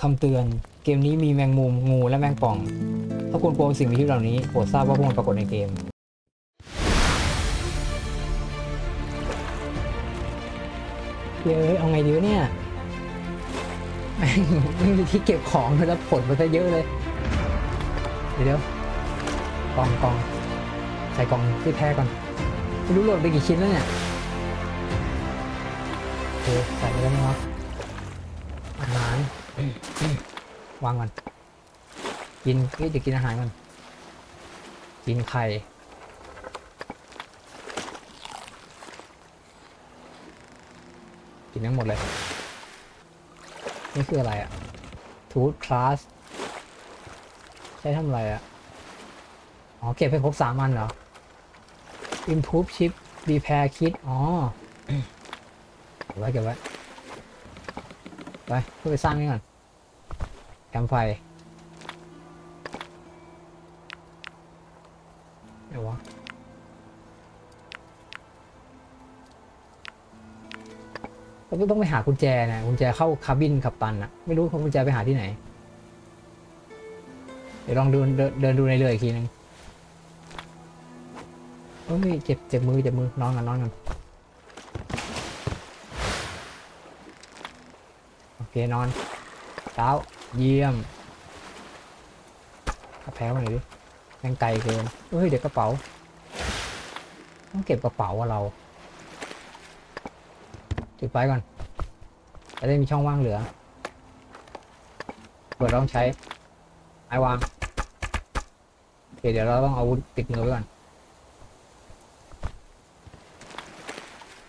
คำเตือน เกมนี้มีแมงมุม งูและแมงป่อง ถ้าคุณกลัวสิ่งมีชีวิตเหล่านี้โปรดทราบว่าพวกมันปรากฏในเกมเฮ้ยเอาไงดีวะเนี่ยแม่งไม่มีที่เก็บของแล้วผลมันจะเยอะเลยเดี๋ยวเดี๋ยวกล่องกล่องใส่กล่องที่แท้ก่อนไม่รู้โหลดไปกี่ชิ้นแล้วเนี่ยโอเคใส่ไปแล้วนะครับอาหาร วางก่อนกินเฮ้ยเดี๋ยวกินอาหารก่อนกินไข่กินทั้งหมดเลย นี่คืออะไรอะทูธคลาสใช้ทำอะไรอะอ๋อ เก็บให้ครบสามอันเหรอ improve chip repair kit อ๋อเก็บไว้เก็บไว้ ไปเพื่อไปสร้างนี่ก่อน มป์ไฟเดี๋ยววะเราต้องไปหากุญแจนะกุญแจเข้าคาบินขับตันอะไม่รู้กุญแจไปหาที่ไหน เดี๋ยวลองดูเดินเดินดูในเรืออีกทีนึงโอ้ยเจ็บเจ็บมือเจ็บมือนอนกันนอนกันโอเคนอนเช้า เยี่ยมกระแพ้มาหน่อยดิแม่งไกลเกินเฮ้ย เดี๋ยวกระเป๋า ต้องเก็บกระเป๋าอะเราจุดไฟก่อนจะได้มีช่องว่างเหลือ เปิดต้องใช้ไอวางเเดี๋ยวเราต้องเอาวุธติดมือไว้ก่อน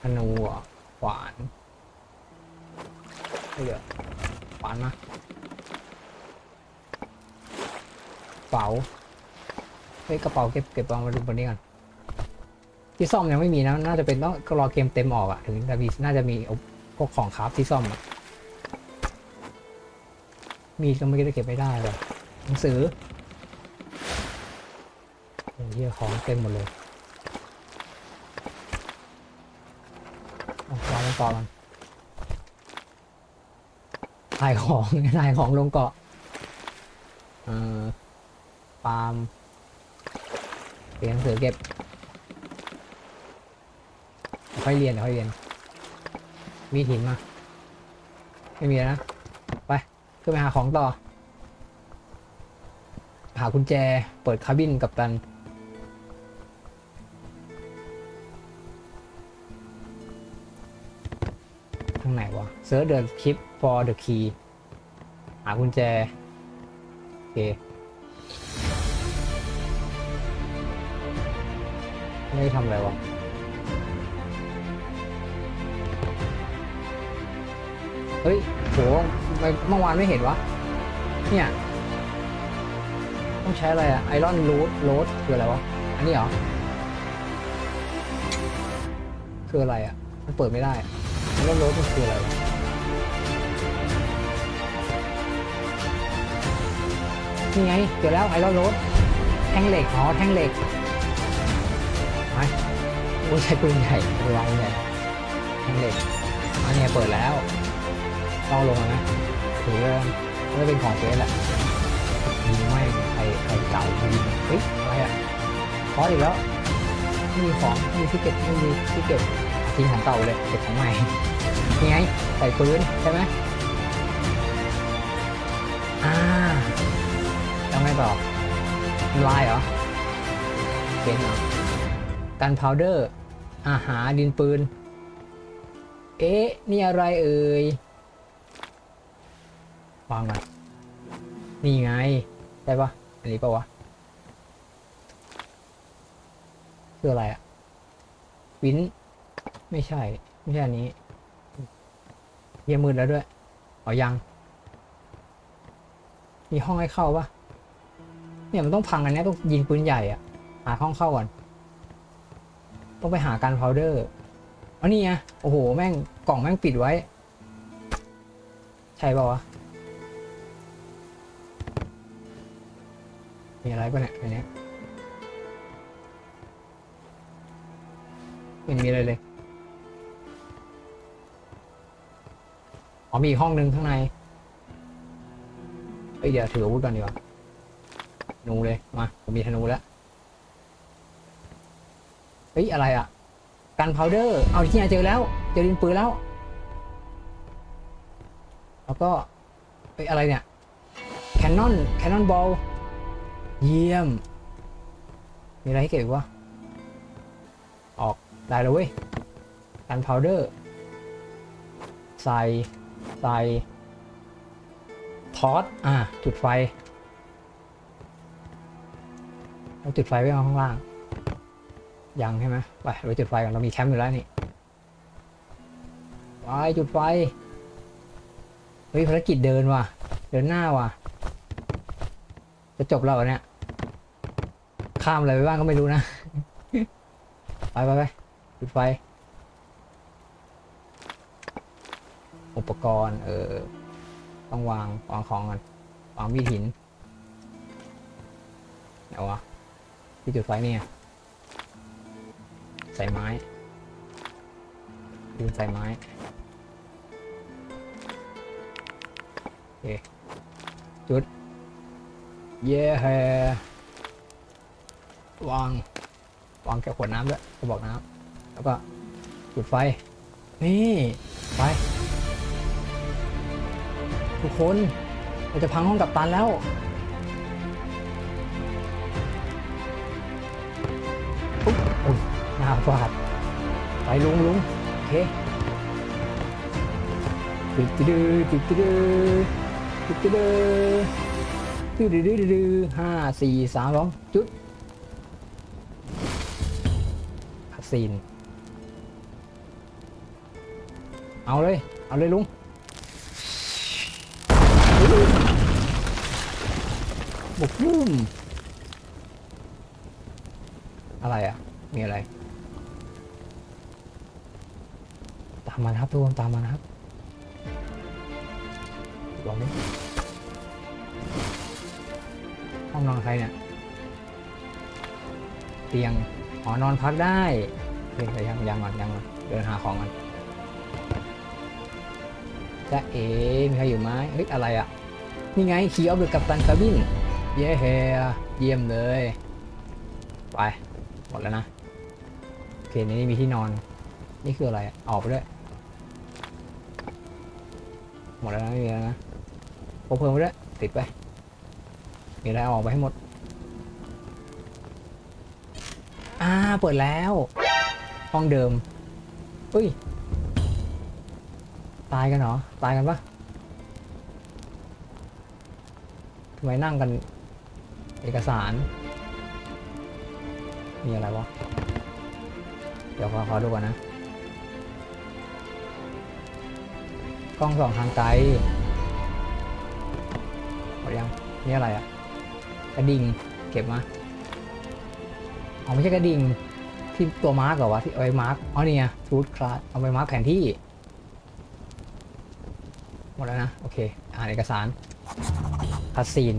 ธนูหรอขวานเฮ้ยเดี๋ยวขวานมากระ เป๋า เฮ้ยกระเป๋าเก็บเก็บวางไว้บนนี้ก่อน ที่ซ่อมยังไม่มีนะ น่าจะเป็นต้องรอเกมเต็มออกอะถึงจะมีน่าจะมีเอาพวกของคราฟที่ซ่อมอะมีก็ไม่ได้เก็บไม่ได้เลยหนังสือโอ้ยเหี้ยของเต็มหมดเลยเอาวางลงเกาะกันถ่ายของถ่ายของลงเกาะ เอ่อ ปาล์มเก็บหนังสือเก็บค่อยเรียนค่อยเรียน มีหินมา ไม่มีแล้วนะ ไปขึ้นไปหาของต่อ หากุญแจเปิดคาบินกับตัน ทางไหนวะเซิร์ชเด e คลิป for the key หากุญแจ โอเค ไม่ทำอะไรวะ เฮ้ย โหไมเมื่อวานไม่เห็นวะ เนี่ย ต้องใช้อะไรอะไอรอนรูทโรดคืออะไรวะ อันนี้เหรอ คืออะไรอะมันเปิดไม่ได้ไอรอนโรดมันคืออะไรวะนี่ไงเจอแล้วไอรอนโรดแท่งเหล็ก อ๋อ แท่งเหล็ก อ้ยใช้ปืนใหญ่ไปวางปืนใหญ่แท่งเหล็กอันนี้เปิดแล้วต้องลงนะถือว่าน่เป็นของเฟสแหละยิงไม่ใครใครเก่ายิงเฮ้ยอะไรอะพออีกแล้วไม่มีของไม่มีที่เก็บไม่มีที่เก็บทิ้งของเก่าเลยเก็บของใหม่นี่ไงใส่ปืนใช่ไหมอ่าแล้วไงต่อลายเหรอเป็นเหรอกันพาวเดอร์ อาหารดินปืน เอ๊ะ นี่อะไรเอ่ยวางก่อนนี่ไง ได้ปะอันนี้ปะวะคืออะไรอะวิน ไม่ใช่ ไม่ใช่อันนี้เยี่ยมืดแล้วด้วยอ๋อยัง มีห้องให้เข้าปะเนี่ยมันต้องพังอันนี้ต้องยิงปืนใหญ่อะหาห้องเข้าก่อน ต้องไปหาการพาวเดอร์อ๋อนี่ไงโอ้โห แม่งกล่องแม่งปิดไว้ ใช่ปะวะ มีอะไรป่ะเนี่ยในเนี้ยไม่มีอะไรเลย อ๋อมีอีกห้องหนึ่งข้างใน เอ้ยเดี๋ยวถืออาวุธก่อนดีกว่าธนูเลย มาผมมีธนูแล้ว เฮ้ยอะไรอะกันพาวเดอร์เอาที่ไหนเจอแล้ว เจอดินปืนแล้ว แล้วก็เอ้ยอะไรเนี่ยแคนนอนแคนนอนบอลเยี่ยม มีอะไรให้เก็บวะออกได้แล้วเว้ยกันพาวเดอร์ใส่ใส่ทอสอะจุดไฟเราจุดไฟไว้เอาข้างล่าง ยังใช่ไหมไปเราจุดไฟก่อนเรามีแคมป์อยู่แล้วนี่ไปจุดไฟเฮ้ยภารกิจเดินว่ะ เดินหน้าว่ะ จะจบแล้วเรอเนี่ย ข้ามอะไรไปบ้างก็ไม่รู้นะ ไปไปไปจุดไฟ อุปกรณ์ เออ ต้องวางวางของก่อนวางมีดหิน ไหนวะที่จุดไฟเนี่ย ใส่ไม้ดินใส่ไม้โอเคจุด เย่แฮวาง วางแก้วขวดน้ำด้วยกระบอกน้ำแล้วก็จุดไฟ นี่ไปทุกคนเราจะพังห้องกับตันแล้วอุ๊ยอุ๊ย หน้าฟาดไปลุงลุงโอเคตึ๊ดตึ๊ดตึ๊ดตึ๊ดตึ๊ดตึ๊ดตึ๊ดตึ๊ดตึ๊ดตึ๊ดห้าสี่สามสองจุดคัสซีนเอาเลย เอาเลยลุงบุกบุ้มอะไรอะ มีอะไร มมานะครับทุกคนตามมานะครับลองดิห้องนอนใครเนี่ย เตียงอ๋อนอนพักได้เฮ้ยแต่ยังยังก่อนยังก่อนเดินหาของก่อนจะเอ๋มีใครอยู่ไหมเฮ้ยอะไรอะ นี่ไงขี่ออฟเดอะกัปตันคาบิน เย้เฮเยี่ยมเลย ไป หมดแล้วนะ โอเค นี่มีที่นอน นี่คืออะไรอะออกไปด้วย หมดแล้วนะไม่มีแล้วนะพกเพิ่มไปด้วยติดไปมีอะไรเอาออกไปให้หมด อ่า เปิดแล้ว ห้องเดิมเฮ้ย ตายกันเหรอ ตายกันปะทำไมนั่งกัน เอกสาร มีอะไรวะ เดี๋ยวขอขอดูก่อนนะ กล้องสองทางไกลหมดยังนี่อะไรอะกระดิ่งเก็บมาอ๋อไม่ใช่กระดิ่งที่ตัวมาร์กเหรอวะที่เอาไว้มาร์กอ๋อนี่ไงทูตคลาสเอาไว้มาร์กแผนที่ หมดแล้วนะ โอเค อ่านเอกสารคัสซีน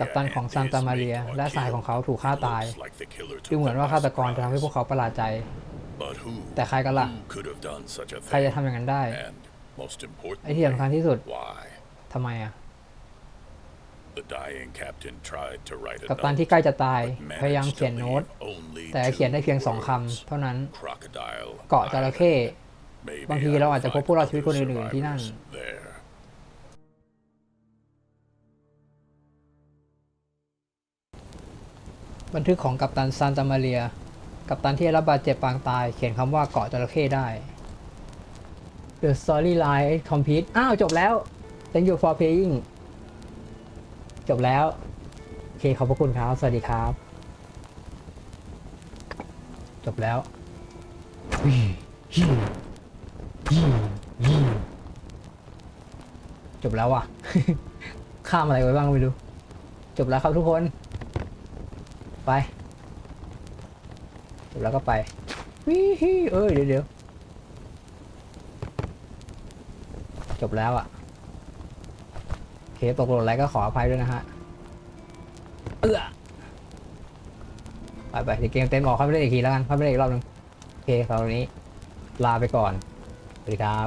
กัปตันของซานตามาเรียและสายของเขาถูกฆ่าตาย ดูดูเหเหมืมืออนนว่าว่าฆาฆาตตกกรรจะจะทำทำให้ให้พพววกกเขาเขาประหลาดใจ แต่แต่ใคใครรกักันนล่ะล่ะไอ้ที่สำคัญที่สุดทำไมอะกักัปปตัตันนที่ที่ใกล้ใกล้จะจะตาตายยพพยายายายามมเขีเขียยนนโน้โน้ตตแต่แต่เขีเขียยนนได้ได้เพีเพียยงงสสอองงคำคำเท่าเท่านั้นั้นนเกาะจระเข้ บางทีเราอาจจะพบผู้รอดชีวิตคนอื่นๆที่นั่น บันทึกของกัปตันซานตามาเรีย กัปตันที่รับบาดเจ็บปางตาย เขียนคำว่าเกาะจระเข้ได้ The storyline complete อ้าว จบแล้ว Thank you for playing จบแล้ว โอเค ขอบพระคุณครับ สวัสดีครับ จบแล้วจบแล้วว่ะ ข้ามอะไรไว้บ้างไม่รู้ จบแล้วครับทุกคน ไปแล้วก็ไปวิฮิเอ้ยเดี๋ยวเดี๋ยวจบแล้วอะ่ะเคตกหล่นอะไรก็ขออภัยด้วยนะฮะเอื้อไปไปเดี๋ยวเกมเต็มออกเขาไปเล่นอีกทีแล้วกันเขาไปเล่นอีกรอบหนึงโอเคคราวนี้ลาไปก่อน สวัสดีครับ